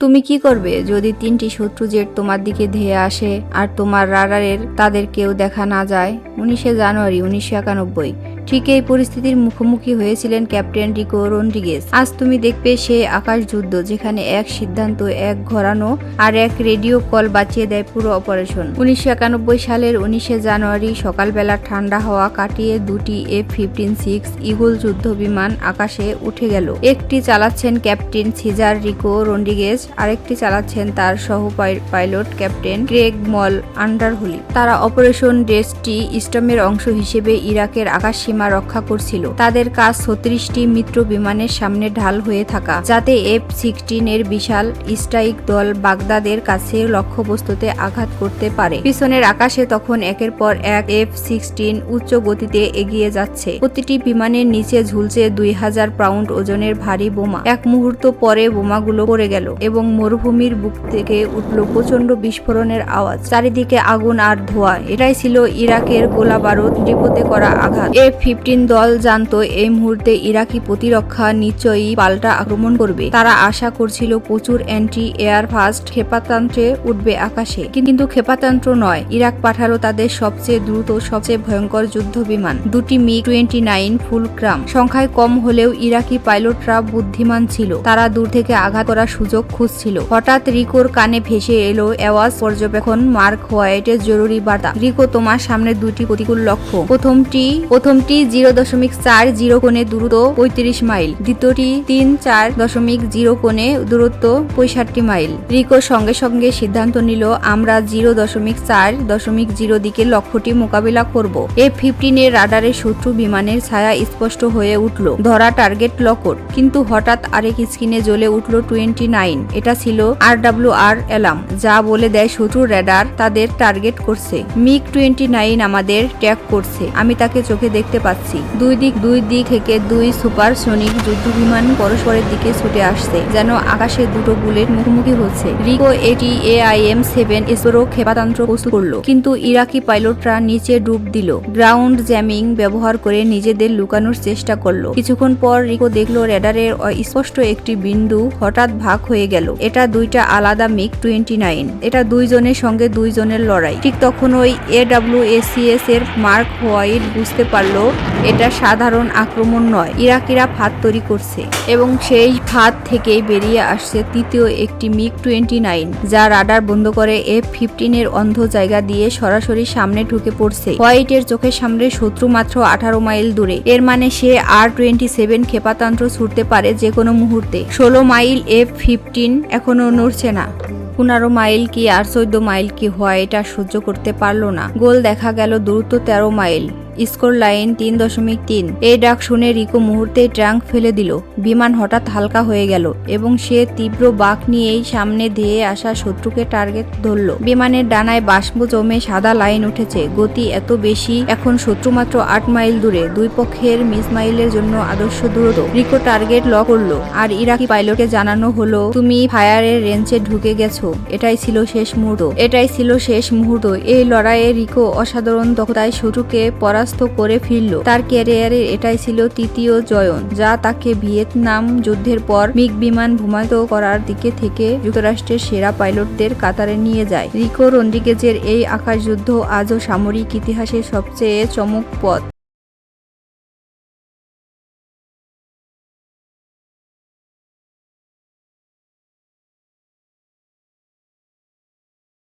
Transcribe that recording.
তুমি কি করবে যদি তিনটি শত্রু জেট তোমার দিকে ধেয়ে আসে আর তোমার রাডারের তাদের কেউ দেখা না যায়? উনিশে জানুয়ারি, উনিশশো একানব্বই। ঠিক এই পরিস্থিতির মুখোমুখি হয়েছিলেন ক্যাপ্টেন রিকো রন্ড্রিগেজ আজ তুমি দেখবে সে আকাশ যুদ্ধ, যেখানে এক সিদ্ধান্ত, এক ঘোরানো আর এক রেডিও কল বাঁচিয়ে দেয় পুরো অপারেশন। উনিশশো একানব্বই সালের উনিশে জানুয়ারি সকালবেলা ঠান্ডা হাওয়া কাটিয়ে দুটি এফ ফিফটিন সিক্স ইগল যুদ্ধ বিমান আকাশে উঠে গেল। একটি চালাচ্ছেন ক্যাপ্টেন সিজার রিকো রন্ডিগেজ আরেকটি চালাচ্ছেন তার সহ পাই- পাইলট ক্যাপ্টেন ক্রেগ মল আন্ডারহুলি। তারা অপারেশন ডেস্টি ইস্টমের অংশ হিসেবে ইরাকের আকাশ সীমা রক্ষা করছিল। তাদের কাজ ছত্রিশটি মিত্র বিমানের সামনে ঢাল হয়ে থাকা, যাতে এফ সিক্সটিন এর বিশাল স্ট্রাইক দল বাগদাদের কাছে লক্ষ্যবস্তুতে আঘাত করতে পারে। পিছনের আকাশে তখন একের পর এক এফ সিক্সটিন উচ্চ গতিতে এগিয়ে যাচ্ছে। প্রতিটি বিমানের নিচে ঝুলছে দুই হাজার পাউন্ড ওজনের ভারী বোমা। এক মুহূর্ত পরে বোমাগুলো পড়ে গেল এবং মরুভূমির বুক থেকে উঠল প্রচণ্ড বিস্ফোরণের আওয়াজ। চারিদিকে আগুন আর ধোঁয়া। এটাই ছিল ইরাকের গোলা বারুদ, ডিপোতে করা আঘাত। এফ ফিফটিন দল জানতো এই মুহূর্তে ইরাকি প্রতিরক্ষা নিশ্চয়ই পাল্টা আক্রমণ করবে। তারা আশা করছিল প্রচুর অ্যান্টি এয়ার ফাস্ট ক্ষেপাতান্ত্রে উঠবে আকাশে। কিন্তু ক্ষেপাতান্ত্র নয়, ইরাক পাঠালো তাদের সবচেয়ে দ্রুত, সবচেয়ে ভয়ঙ্কর যুদ্ধ বিমান। দুটি মি টোয়েন্টি নাইন ফুল ক্রাম। সংখ্যায় কম হলেও ইরাকি পাইলটরা বুদ্ধিমান ছিল। তারা দূর থেকে আঘাত করার সুযোগ খুঁজছিল। হঠাৎ রিকোর কানে ভেসে এলো অ্যাওয়াজ, পর্যবেক্ষণ, মার্ক হোয়াইটের জরুরি বার্তা। রিকো, তোমার সামনে দুটি প্রতিকূল লক্ষ্য। প্রথমটি প্রথমটি জিরো দশমিক চার জিরো কোণে দূরত্ব পঁয়ত্রিশ মাইল। দ্বিতীয়টি তিন চার দশমিক জিরো কোণে দূরত্ব পঁয়ষট্টি মাইল। রিকো সঙ্গে সঙ্গে সিদ্ধান্ত নিল, আমরা জিরো দশমিক চার দশমিক জিরো দিকে লক্ষ্যটি মোকাবিলা করব। এফ ফিফটিন এর রাডারে শত্রু বিমানের ছায়া স্পষ্ট হয়ে উঠল। ধরা টার্গেট লকট কিন্তু হঠাৎ আরেক স্ক্রিনে জ্বলে উঠল টোয়েন্টি নাইন। এটা ছিল আর ডাব্লিউ আর অ্যালার্ম, যা বলে দেয় শত্রু রেডার তাদের টার্গেট করছে। মিগ টোয়েন্টি নাইন আমাদের ট্যাগ করছে। আমি তাকে চোখে দেখতে পাচ্ছি। দুই দিক দুই দিক থেকে দুই সুপার সনিক যুদ্ধ বিমান পরস্পরের দিকে ছুটে আসছে, যেন আকাশে দুটো বুলেট মুখোমুখি হচ্ছে। রিকো এটি এআইএম সেভেন এসরো ক্ষেপাতন্ত্র প্রস্তুত করল, কিন্তু ইরাকি পাইলটরা নিচে ডুব দিল। গ্রাউন্ড জ্যামিং ব্যবহার করে নিজেদের লুকানোর চেষ্টা করল। কিছুক্ষণ পর রিকো দেখল রেডারের স্পষ্ট একটি বিন্দু হঠাৎ ভাগ হয়ে গেল। এটা দুইটা আলাদা মিগ টোয়েন্টি নাইন। এটা দুইজনের সঙ্গে দুইজনের লড়াই। ঠিক তখন ওই এডাব্লিউএসিএস এর মার্ক হোয়াইট বুঝতে পারল এটা সাধারণ আক্রমণ নয়। ইরাকিরা ফাঁদ তৈরি করছে এবং সেই ফাঁদ থেকেই বেরিয়ে আসছে তৃতীয় একটি মিগ টোয়েন্টি নাইন, যা রাডার বন্ধ করে এফ ফিফটিন এর অন্ধ জায়গা দিয়ে সরাসরি সামনে ঢুকে পড়ছে। হোয়াইটের চোখের সামনে শত্রু মাত্র আঠারো মাইল দূরে। এর মানে সে আর টোয়েন্টি সেভেন ক্ষেপাতন্ত্র ছুটতে পারে যে কোনো মুহূর্তে। ষোলো মাইল এফ ফিফটিন এখনও নড়ছে না। পনেরো মাইল কি আর চোদ্দ মাইল কি হোয়াইট আর সহ্য করতে পারল না। গোল দেখা গেল দূরত্ব তেরো মাইল। স্কোর লাইন তিন দশমিক তিন। এই ডাক শুনে রিকো মুহূর্তেই ট্রাঙ্ক ফেলে দিল। বিমান হঠাৎ হালকা হয়ে গেল এবং সে তীব্র বাঁক নিয়েই সামনে ধেয়ে আসা শত্রুকে টার্গেট ধরল। বিমানের ডানায় বাষ্প জমে সাদা লাইন উঠেছে। গতি এত বেশি, এখন শত্রু মাত্র আট মাইল দূরে। দুই পক্ষের মিসমাইলের জন্য আদর্শ দূরত্ব। রিকো টার্গেট ল করল। আর ইরাকি পাইলটকে জানানো হলো, তুমি ফায়ারের রেঞ্জে ঢুকে গেছো। এটাই ছিল শেষ মুহূর্ত। এটাই ছিল শেষ মুহূর্ত। এই লড়াইয়ে রিকো অসাধারণ দক্ষতায় শত্রুকে পরাস্ত করে ফিরল। তার ক্যারিয়ারের এটাই ছিল তৃতীয় জয়ন, যা তাকে ভিয়েতনাম যুদ্ধের পর মিগ বিমান ভূমায়িত করার দিকে থেকে যুক্তরাষ্ট্রের সেরা পাইলটদের কাতারে নিয়ে যায়। রিকো রন্ডিগেজের এই আকাশ যুদ্ধ আজও সামরিক ইতিহাসের সবচেয়ে চমকপথ